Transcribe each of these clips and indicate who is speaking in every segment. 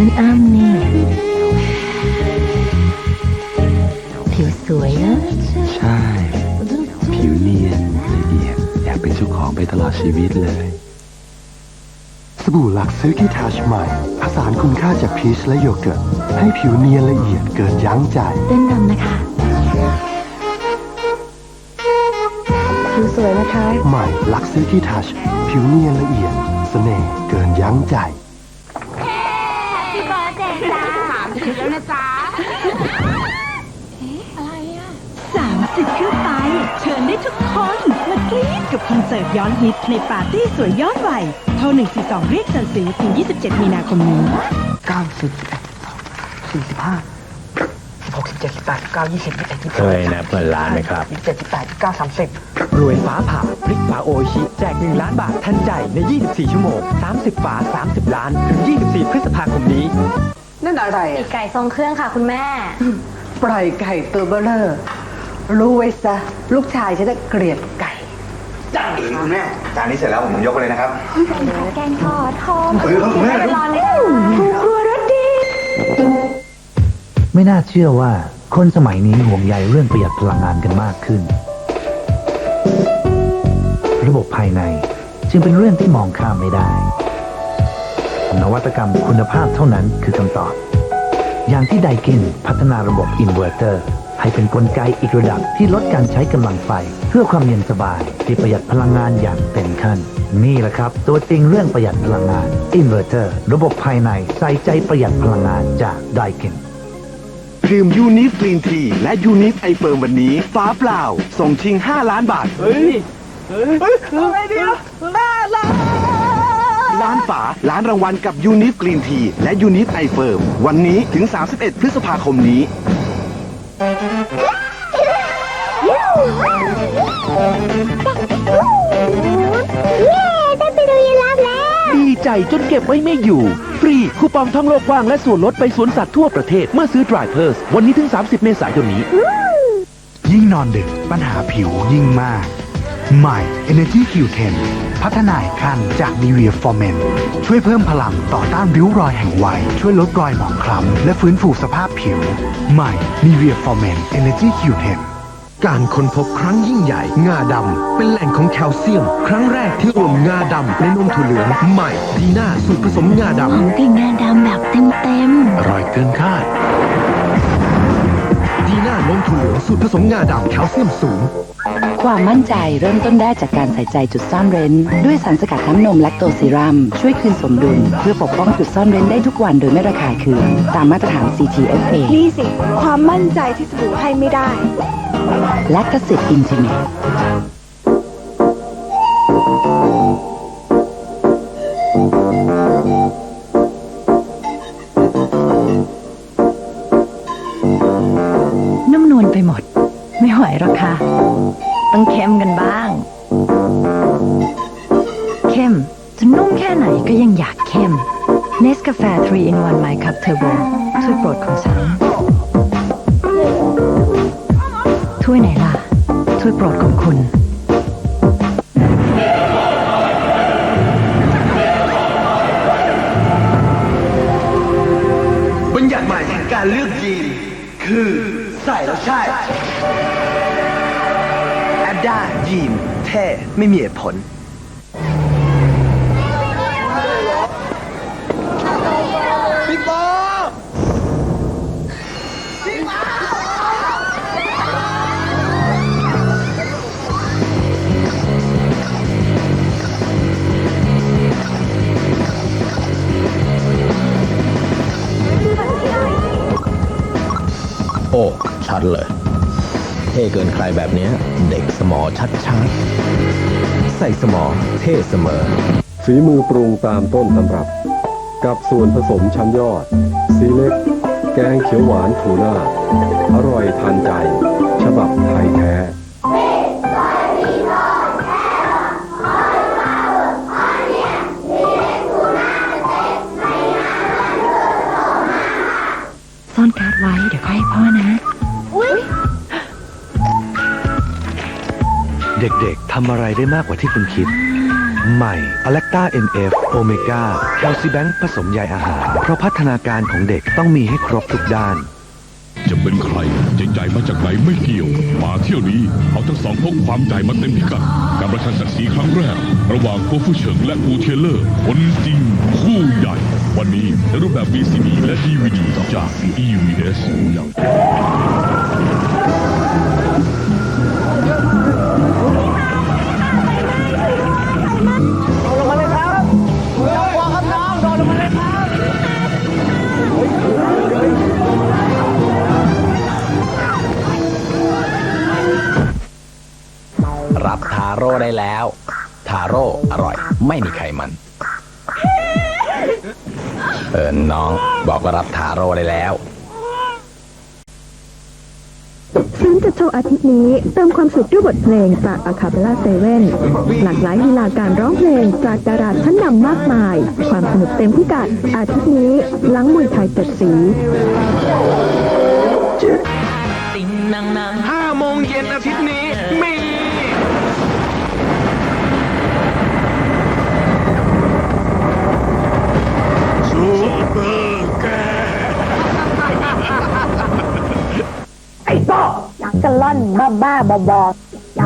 Speaker 1: นั่นอ้ำนี่ผิวสวยนะ
Speaker 2: ใช่ ผิวเนียนละเอียดอยากเป็นเจ้าของไปตลอดชีวิตเลย
Speaker 3: สบู่หลักซื้อที่ทัชใหม่ผสานคุณค่าจากพีชและโยเกิร์ต ให้ผิวเนียนละเอียดเกินยั้งใจ
Speaker 1: เต้นรำนะคะ ผิวสวยนะคะ
Speaker 3: ใหม่ลักซื้อที่ทัช ผิวเนียนละเอียด เสน่ห์เกินยั้งใจ
Speaker 4: สามสิบขึ้นไป เชิญได้ทุกคน มากรี๊ดกับคอนเสิร์ตย้อนฮิตในปาร์ตี้สวยย้อนวัยโทร142 เรียกสันสีถึง 27 มีนาคมนี้
Speaker 5: เก้าสิบสี่สิบห้าสิบหกสิบเจ็ดสิบแปดสิบเก้ายี่สิบยี่สิบเอ็ดยี่สิบ
Speaker 6: เคยนะเปิดร้านไหมครับ
Speaker 5: ยี่สิบเจ็ดยี่สิบแปดยี่สิบเก้าสามสิบ
Speaker 7: รวยฟ้าผ่าพริกฝาโออิชิ แจก 1 ล้านบาททันใจใน 24 ชั่วโมง 30 ฝา 30 ล้าน ถึง 24 พฤษภาคมนี้
Speaker 8: นั่นอะไร
Speaker 1: ปี
Speaker 8: อะ
Speaker 1: กไก่ทรงเครื่องค่ะคุณแม่
Speaker 8: ปล่อยไก่ตัวเบลเลอร์รู้ไว้ซะ ลูกชายฉันจะเกลียดไก่
Speaker 9: คุณแม่จานนี้เสร็จแล้วผมยกไปเลยนะครับ
Speaker 1: แกงทอดทอม
Speaker 9: เออคุณแม่
Speaker 1: ร้อนเลย
Speaker 10: ไม่น่าเชื่อว่าคนสมัยนี้ห่วงใยเรื่องประหยัดพลังงานกันมากขึ้น ระบบภายในจึงเป็นเรื่องที่มองข้ามไม่ได้ นวัตกรรมคุณภาพเท่านั้นคือคำตอบ อย่างที่ไดกินพัฒนาระบบอินเวอร์เตอร์ให้เป็นนกลไกอีกระดับที่ลดการใช้กำลังไฟ เพื่อความเย็นสบาย ที่ประหยัดพลังงานอย่างเต็มขั้น นี่แหละครับ ตัวจริงเรื่องประหยัดพลังงานอินเวอร์เตอร์ระบบภายในใส่ใจประหยัดพลังงานจากไดกิน
Speaker 3: ดื่มยูนิฟกรีนทีและยูนิฟไอเฟิร์มวันนี้ฟ้าเปล่า ส่งชิง 5 ล้านบาท เฮ้ย เฮ้ยอะไรเดียวล้าน ฝาล้านรางวัลกับยูนิฟกรีนทีและยูนิฟไอเฟิร์มวันนี้ถึง 31 พฤษภาคมนี้
Speaker 7: ดีใจจนเก็บไว้ไม่อยู่ ฟรีคูปองท่องโลกกว้างและส่วนลดไปสวนสัตว์ทั่วประเทศ เมื่อซื้อ Dry p e r s วันนี้ถึง 30 เมษายนนี้
Speaker 3: ยิ่งนอนดึกปัญหาผิวยิ่งมาก ใหม่ Energy Q10 พัฒนาอีกขั้นจาก Nivea For Men ช่วยเพิ่มพลังต่อต้านริ้วรอยแห่งวัย ช่วยลดรอยหมองคล้ำและฟื้นฟูสภาพผิว ใหม่ Nivea For Men Energy Q10 การค้นพบครั้งยิ่งใหญ่ งาดำ เป็นแหล่งของแคลเซียม ครั้งแรกที่รวมงาดำในนมถั่วเหลืองใหม่ดีน่าสูตรผสมงาด
Speaker 1: หอมกลิ่นงาดำแบบเต็มเต็มำ
Speaker 3: อร่อยเกินคาด ดีน่านมถั่วเหลืองสูตรผสมงาดำแคลเซียมสูง
Speaker 11: ความมั่นใจเริ่มต้นได้จากการใส่ใจจุดซ่อนเร้น ด้วยสารสกัดน้ำนมแลคโตซีรัม ช่วยคืนสมดุล เพื่อปกป้องจุดซ่อนเร้นได้ทุกวันโดยไม่ระคายเคือง ตามมาตรฐาน CTFA
Speaker 4: นี่สิ ความมั่นใจที่สบู่ให้ไม่ได้
Speaker 11: และกสิทธิ์อินเทอร์เน็ต
Speaker 1: ค่ไหนก็ยังอยากเข้มเนสกาแฟ3 in 1 My Cup Turbo ถ้วยโปรดของฉันถ้วยไหนล่ะ ถ้วยโปรดของคุณ
Speaker 3: บัญญัติใหม่แห่งการเลือกยีน คือใส่แล้วใช่แอดด้ายีนเท่ไม่มีเหตุผล
Speaker 6: โอ้ ชัดเลย เท่เกินใครแบบเนี้ยเด็กสมอชัดชัดๆใส่สมอเท่เสมอ
Speaker 12: ฝีมือปรุงตามต้นตำรับ กับส่วนผสมชั้นยอด สีเล็ก แกงเขียวหวานทูน่า อร่อยทานใจ ฉบับไทยแท้
Speaker 1: ซ่อนการ์ดไว้ เดี๋ยวค่อยให้พ่อ
Speaker 3: เด็กๆทำอะไรได้มากกว่าที่คุณคิด ใหม่อ l เลกตา NF โอเมก้าแคลซิแบงผสมใยอาหาร เพราะพัฒนาการของเด็กต้องมีให้ครบทุกด้าน
Speaker 13: จะเป็นใครจะใหญ่มาจากไหนไม่เกี่ยว มาเที่ยวนี้เขาทั้งสองพกความใหญ่มาเต็มพิกัด การประชันศักดิ์ศรีครั้งแรก ระหว่างโกฟูเฉิงและอูเทเลอร์คนจริงคู่ใหญ่ วันนี้ในรูปแบบ VCD และ DVD จาก EVS อย่าง
Speaker 14: โร่ได้แล้ว ทาโร่อร่อย ไม่มีไขมัน เออน้องบอกว่ารับทาโร่ได้แล้ว
Speaker 15: ฉันจะโชว์อาทิตย์นี้เติมความสุขด้วยบทเพลงจากอาคาเ l ล่าเซเว่นหลากหลายลีลาการร้องเพลงจากดาราชั้นนำมากมาย ความสนุกเต็มพิกัดอาทิตย์นี้หลังมวยไทยเจ็ดสี
Speaker 5: ห้าโมงเย็นอาทิตย์นี้มี
Speaker 16: ไอ้ต้อกระล่อน บ้าบ้าบอบอ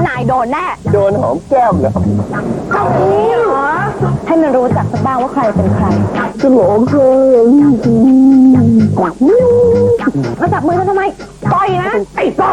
Speaker 16: นายโดนแน่
Speaker 14: โดนหอมแก้มเหรอ
Speaker 16: เท่านี้เหรอให้มันรู้จักสักบ้างว่าใครเป็นใคร
Speaker 15: จะหลงเธอ
Speaker 16: มาจับมือกันทำไม ต่อยนะ
Speaker 14: ไอ้ต้อ